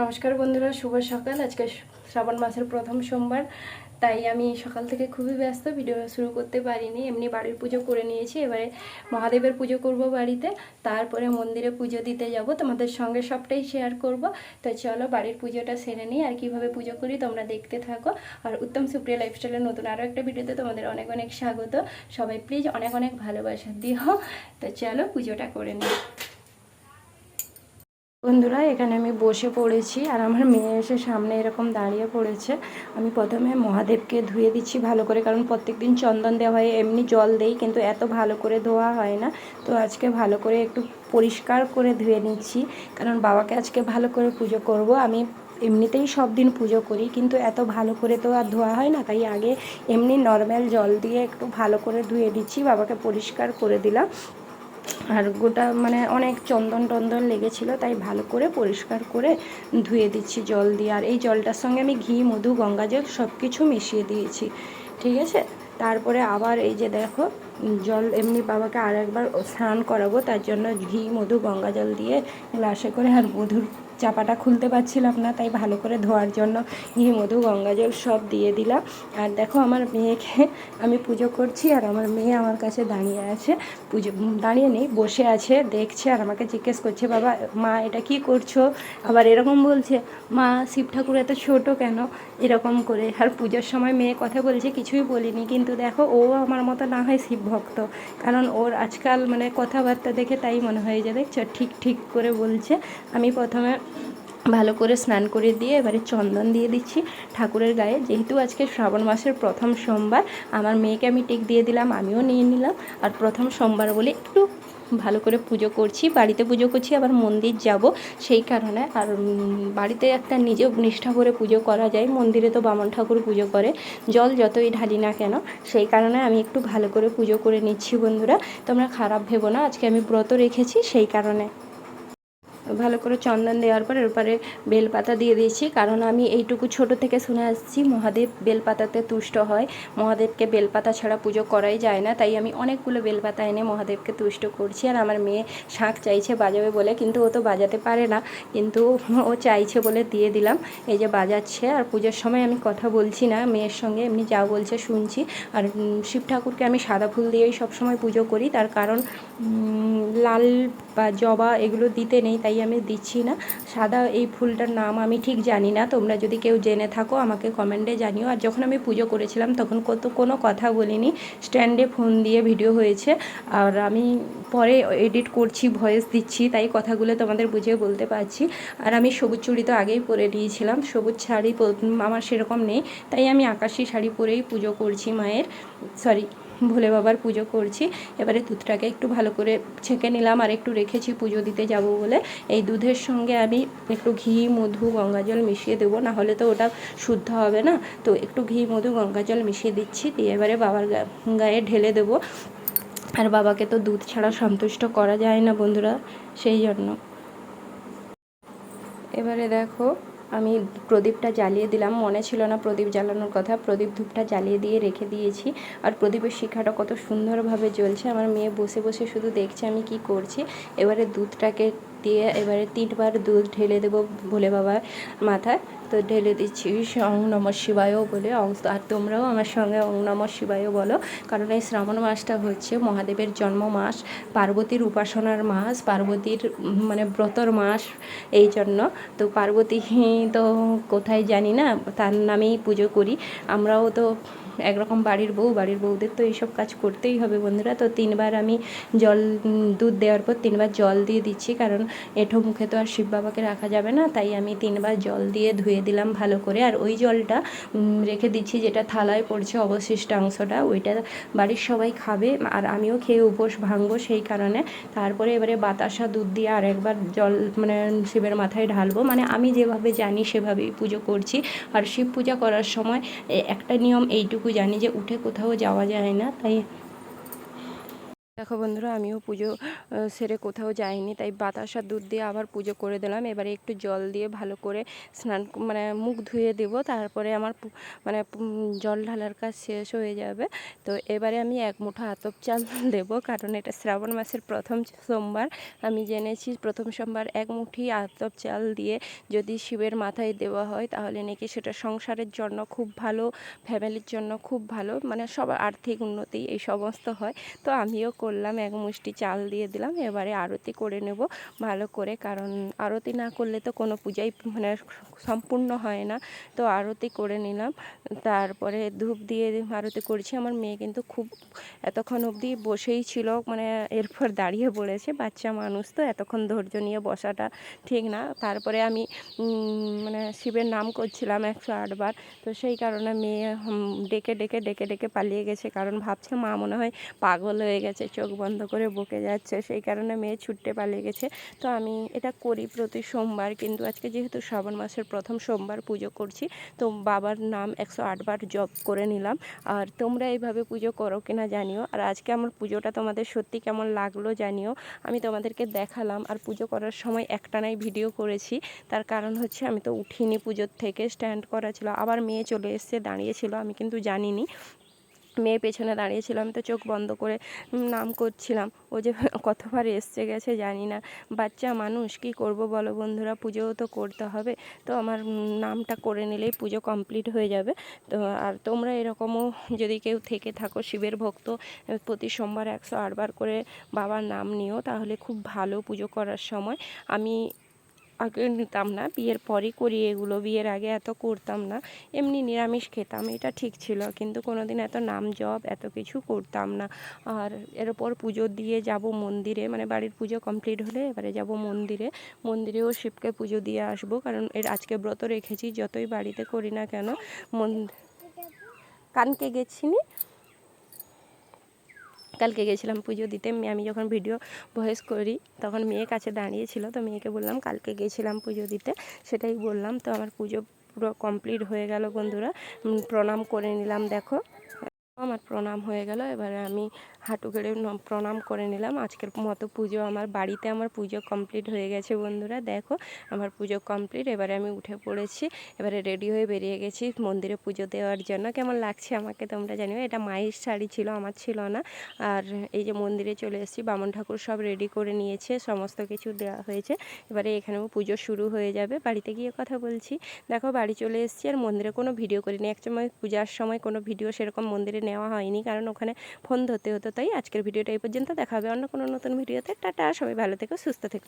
নমস্কার বন্ধুরা, শুভ সকাল। আজকে শ্রাবণ মাসের প্রথম সোমবার, তাই আমি সকাল থেকে খুবই ব্যস্ত ভিডিও শুরু করতে পারিনি। এমনি বাড়ির পুজো করে নিয়েছি, এবারে মহাদেবের পুজো করব বাড়িতে। তারপরে মন্দিরে পুজো দিতে যাব, তোমাদের সঙ্গে সবটাই শেয়ার করব। তো চলো, বাড়ির পুজোটা সেরে নিই, আর কীভাবে পুজো করি তোমরা দেখতে থাকো। আর উত্তম সুপ্রিয়া লাইফস্টাইলের নতুন আরও একটা ভিডিওতে তোমাদের অনেক অনেক স্বাগত। সবাই প্লিজ অনেক অনেক ভালোবাসা দিও। তো চলো, পুজোটা করে নিই। বন্ধুরা, এখানে আমি বসে পড়েছি আর আমার মেয়ে এসে সামনে এরকম দাঁড়িয়ে পড়েছে। আমি প্রথমে মহাদেবকে ধুয়ে দিচ্ছি ভালো করে, কারণ প্রত্যেক দিন চন্দন দেওয়া হয়, এমনি জল দেই, কিন্তু এত ভালো করে ধোয়া হয় না। তো আজকে ভালো করে একটু পরিষ্কার করে ধুয়ে নিচ্ছি, কারণ বাবাকে আজকে ভালো করে পুজো করব। আমি এমনিতেই সব দিন পুজো করি, কিন্তু এত ভালো করে তো আর ধোয়া হয় না, তাই আগে এমনি নর্মাল জল দিয়ে একটু ভালো করে ধুয়ে দিচ্ছি, বাবাকে পরিষ্কার করে দিলাম। আর গোটা মানে অনেক চন্দন টন্দন লেগেছিল, তাই ভালো করে পরিষ্কার করে ধুয়ে দিচ্ছি জল দিয়ে। আর এই জলটার সঙ্গে আমি ঘি, মধু গঙ্গা জল সব কিছু মিশিয়ে দিয়েছি, ঠিক আছে? তারপরে আবার এই যে দেখো জল এমনি বাবাকে আর একবার স্নান করাবো, তার জন্য ঘি, মধু, গঙ্গা জল দিয়ে গ্লাসে করে আর মধুর চাপাটা খুলতে পারছিলাম না, তাই ভালো করে ধোয়ার জন্য ঘি, মধু, গঙ্গা জল সব দিয়ে দিলাম। আর দেখো আমার মেয়েকে আমি পুজো করছি আর আমার মেয়ে আমার কাছে দাঁড়িয়ে আছে, পুজো, দাঁড়িয়ে নেই, বসে আছে, দেখছে আর আমাকে জিজ্ঞেস করছে, বাবা, মা, এটা কি করছ? আবার এরকম বলছে, মা, শিব ঠাকুর এত ছোট কেন? এরকম করে। আর পুজোর সময় মেয়ে কথা বলছে, কিছুই বলিনি। কিন্তু দেখো, ও আমার মতো না হয় শিব ভক্ত। কারণ ওর আজকাল মানে কথাবার্তা দেখে তাই মনে হয়ে যে দেখছ ঠিক ঠিক করে বলছে। আমি প্রথমে ভালো করে স্নান করে দিয়ে এবারে চন্দন দিয়ে দিচ্ছি ঠাকুরের গায়ে। যেহেতু আজকে শ্রাবণ মাসের প্রথম সোমবার, আমার মেয়েকে আমি টিক দিয়ে দিলাম, আমিও নিয়ে নিলাম। আর প্রথম সোমবার বলে একটু ভালো করে পুজো করছি, বাড়িতে পুজো করছি, আবার মন্দির যাব। সেই কারণে আর বাড়িতে একটা নিজে নিষ্ঠা করে পুজো করা যায়, মন্দিরে তো বামন ঠাকুর পুজো করে, জল যতই ঢালি না কেন, সেই কারণে আমি একটু ভালো করে পুজো করে নিচ্ছি বন্ধুরা, তোমরা খারাপ ভেবো না, আজকে আমি ব্রত রেখেছি সেই কারণে। ভালো করে চন্দন দেওয়ার পর এরপরে বেলপাতা দিয়ে দিয়েছি। কারণ আমি এইটুকু ছোট থেকে শুনে আসছি, মহাদেব বেলপাতাতে তুষ্ট হয়। মহাদেবকে বেলপাতা ছাড়া পুজো করাই যায় না। তাই আমি অনেকগুলো বেলপাতা এনে মহাদেবকে তুষ্ট করছি। আর আমার মেয়ে শাঁখ চাইছে বাজাবে বলে, কিন্তু ও তো বাজাতে পারে না। কিন্তু ও চাইছে বলে দিয়ে দিলাম। এই যে বাজাচ্ছে। আর পুজোর সময় আমি কথা বলছি না। মেয়ের সঙ্গে এমনি যা বলছে শুনছি। আর শিব ঠাকুরকে আমি সাদা ফুল দিয়েই সবসময় পুজো করি। তার কারণ লাল বা জবা এগুলো দিতে নেই। তাই আমি দিচ্ছি না। সাদা এই ফুলটার নাম আমি ঠিক জানি না। তোমরা যদি কেউ জেনে থাকো, আমাকে কমেন্টে জানিও। আর যখন আমি পুজো করেছিলাম, তখন কত, কোনো কথা বলিনি। স্ট্যান্ডে ফোন দিয়ে ভিডিও হয়েছে। আর আমি পরে এডিট করছি ভয়েস দিচ্ছি, তাই কথাগুলো তোমাদের বুঝিয়ে বলতে পারছি। আর আমি সবুজ চুড়ি তো আগেই পরে নিয়েছিলাম। সবুজ শাড়ি আমার সেরকম নেই। তাই আমি আকাশি শাড়ি পরেই পুজো করছি মায়ের। সরি ভোলে বাবার পুজো করছি। এবারে দুধটাকে একটু ভালো করে ছেঁকে নিলাম আর একটু রেখেছি পুজো দিতে যাব বলে। এই দুধের সঙ্গে আমি একটু ঘি, মধু গঙ্গা জল মিশিয়ে দেবো না হলে তো ওটা শুদ্ধ হবে না। তো একটু ঘি, মধু গঙ্গা জল মিশিয়ে দিচ্ছি, দিয়ে এবারে বাবার গায়ে ঢেলে দেবো। আর বাবাকে তো দুধ ছাড়া সন্তুষ্ট করা যায় না বন্ধুরা, সেই জন্য। এবারে দেখো আমি প্রদীপটা জ্বালিয়ে দিলাম। মনে ছিল না প্রদীপ জ্বালানোর কথা। প্রদীপ ধূপটা জ্বালিয়ে দিয়ে রেখে দিয়েছি। আর প্রদীপের শিখাটা কত সুন্দরভাবে জ্বলছে। আমার মেয়ে বসে বসে শুধু দেখছে আমি কি করছি। এবারে দুধটাকে দিয়ে এবারে তিনবার দুধ ঢেলে দেবো ভোলে বাবার মাথায়। তো ঢেলে দিচ্ছি অং নম শিবায়ও বলে। অং আর তোমরাও আমার সঙ্গে অং নম শিবায়ও বলো। কারণ এই শ্রাবণ মাসটা হচ্ছে মহাদেবের জন্ম মাস, পার্বতীর উপাসনার মাস, পার্বতীর মানে ব্রতর মাস এই জন্য। তো পার্বতী তো কোথায় জানি না, তার নামেই পুজো করি। আমরাও তো একরকম বাড়ির বউ, বাড়ির বউদের তো এইসব কাজ করতেই হবে বন্ধুরা। তো তিনবার আমি জল, দুধ দেওয়ার পর তিনবার জল দিয়ে দিচ্ছি, কারণ এঁঠো মুখে তো আর শিব বাবাকে রাখা যাবে না, তাই আমি তিনবার জল দিয়ে ধুয়ে দিলাম ভালো করে। আর ওই জলটা রেখে দিচ্ছি যেটা থালায় পড়ছে অবশিষ্টাংশটা ওইটা বাড়ির সবাই খাবে, আর আমিও খেয়ে উপোস ভাঙবো সেই কারণে। তারপরে এবারে বাতাসা, দুধ দিয়ে আর একবার জল মানে শিবের মাথায় ঢালবো। মানে আমি যেভাবে জানি সেভাবেই পুজো করছি। আর শিব পূজা করার সময় একটা নিয়ম এইটুকু জানি যে উঠে কোথাও যাওয়া যায় না তাই দেখো বন্ধুরা, আমিও পুজো সেরে কোথাও যাইনি, তাই বাতাসা দুধ দিয়ে আবার পুজো করে দিলাম। এবারে একটু জল দিয়ে ভালো করে স্নান মানে মুখ ধুয়ে দেব, তারপরে আমার মানে জল ঢালার কাজ শেষ হয়ে যাবে। তো এবারে আমি এক মুঠো আতপ চাল দেব, কারণ এটা শ্রাবণ মাসের প্রথম সোমবার। আমি জেনেছি প্রথম সোমবার এক মুঠি আতপ চাল দিয়ে যদি শিবের মাথায় দেওয়া হয়, তাহলে নাকি সেটা সংসারের জন্য খুব ভালো, ফ্যামিলির জন্য খুব ভালো মানে সব আর্থিক উন্নতি এই সমস্ত হয়। তো আমিও করলাম, এক মুষ্টি চাল দিয়ে দিলাম। এবারে আরতি করে নেব ভালো করে, কারণ আরতি না করলে তো কোনো পূজাই মানে সম্পূর্ণ হয় না। তো আরতি করে নিলাম। তারপরে ধূপ দিয়ে আরতি করেছি। আমার মেয়ে কিন্তু খুব এতক্ষণ অবধি বসেই ছিল মানে এরপর দাঁড়িয়ে পড়েছে। বাচ্চা মানুষ তো, এতক্ষণ ধৈর্য নিয়ে বসাটা ঠিক না। তারপরে আমি মানে শিবের নাম করছিলাম একশো আটবার তো সেই কারণে মেয়ে ডেকে ডেকে ডেকে ডেকে পালিয়ে গেছে। কারণ ভাবছে মা মনে হয় পাগল হয়ে গেছে। চোখ বন্ধ করে বকে যাচ্ছে, সেই কারণে মেয়ে ছুটতে পালিয়ে গেছে। তো আমি এটা করি প্রতি সোমবার, কিন্তু আজকে যেহেতু শ্রাবণ মাসের প্রথম সোমবার পুজো করছি, তো বাবার নাম একশো আটবার জপ করে নিলাম। আর তোমরা এইভাবে পুজো করো কিনা জানিও। আর আজকে আমার পুজোটা তোমাদের সত্যি কেমন লাগল জানিও। আমি তোমাদেরকে দেখালাম। আর পুজো করার সময় একটানাই ভিডিও করেছি। তার কারণ হচ্ছে আমি তো উঠিনি পুজোর থেকে, স্ট্যান্ড করা ছিল। আবার মেয়ে চলে এসছে দাঁড়িয়েছিল আমি কিন্তু জানিনি। মেয়ে পেছনে দাঁড়িয়েছিল আমি তো চোখ বন্ধ করে নাম করছিলাম। ও যে কতবার এসছে গেছে জানি না। বাচ্চা মানুষ, কি করব বলো বন্ধুরা? পুজোও তো করতে হবে। তো আমার নামটা করে নিলেই পুজো কমপ্লিট হয়ে যাবে। তো, আর তোমরা এরকমও যদি কেউ থেকে থাকো, শিবের ভক্ত প্রতি সোমবার একশো আটবার করে বাবার নাম নিও, তাহলে খুব ভালো পুজো করার সময়। আমি আগে নিতাম না, বিয়ের পরই করি এগুলো, বিয়ের আগে এত করতাম না, এমনি নিরামিষ খেতাম, এটা ঠিক ছিল, কিন্তু কোনোদিন এত নাম জপ, এত কিছু করতাম না। আর এরপর পুজো দিয়ে যাব মন্দিরে মানে বাড়ির পুজো কমপ্লিট হলে এবারে যাব মন্দিরে, মন্দিরেও শিবকে পুজো দিয়ে আসব, কারণ এর আজকে ব্রত রেখেছি, যতই বাড়িতে করি না কেন, মন কানকে গেছিনি? কালকে গেছিলাম পুজো দিতে। আমি যখন ভিডিও ভয়েস করি, তখন মেয়ে কাছে দাঁড়িয়েছিল, তো মেয়েকে বললাম কালকে গেছিলাম পুজো দিতে। সেটাই বললাম, তো আমার পুজো পুরো কমপ্লিট হয়ে গেল বন্ধুরা। প্রণাম করে নিলাম, দেখো। আমার প্রণাম হয়ে গেল। এবারে আমি হাঁটু গেড়ে প্রণাম করে নিলাম। আজকের মতো পুজো আমার বাড়িতে আমার পুজো কমপ্লিট হয়ে গেছে বন্ধুরা। দেখো, আমার পুজো কমপ্লিট। এবারে আমি উঠে পড়েছি। এবারে রেডি হয়ে বেরিয়ে গেছি মন্দিরে পুজো দেওয়ার জন্য। কেমন লাগছে আমাকে তোমরা জানিও। এটা মায়ের শাড়ি ছিল, আমার ছিল না। আর এই যে মন্দিরে চলে এসেছি, বামন ঠাকুর সব রেডি করে নিয়েছে, সমস্ত কিছু দেওয়া হয়েছে। এবারে এখানেও পুজো শুরু হয়ে যাবে। বাড়িতে গিয়ে কথা বলছি। দেখো, বাড়ি চলে এসেছি আর মন্দিরে কোনো ভিডিও করিনি। এক সময় পূজার সময় কোনো ভিডিও সেরকম মন্দিরে নেওয়া হয়নি, কারণ ওখানে ফোন ধরতে হতো। তাই আজকের ভিডিওটা এই পর্যন্ত, দেখা হবে অন্য কোনো নতুন ভিডিওতে। টাটা, সবাই ভালো থেকো, সুস্থ থেকো।